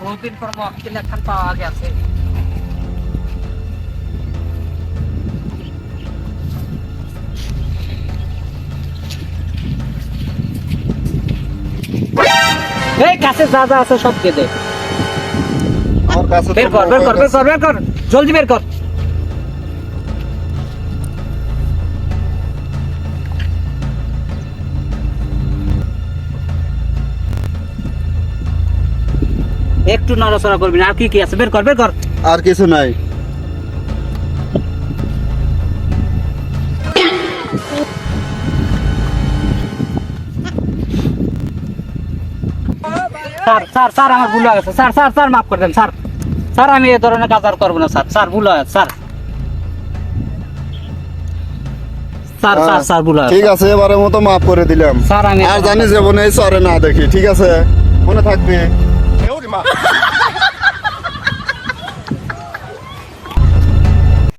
বহুদিন পর মক্কেল এখন পাওয়া গেছে। এই কাছে যা যা আছে সব দে। আমার কাছে বের কর বের কর বের কর বের কর জলদি বের কর। একটু নড়াচড়া করবি না। আর কি কি আছে? বের কর বের কর। আর কিছু নাই। স্যার স্যার স্যার আমার ভুল হয়ে গেছে। স্যার স্যার স্যার মাফ করে দেন স্যার। স্যার আমি এ ধরনের কাজ আর করব না স্যার। স্যার ভুল হয়ে স্যার। স্যার স্যার স্যার ভুল ঠিক আছে এবারের মতো মাফ করে দিলাম। স্যার আমি আর জানি জীবনে এই চরে না দেখি ঠিক আছে? মনে থাকবে। talking about?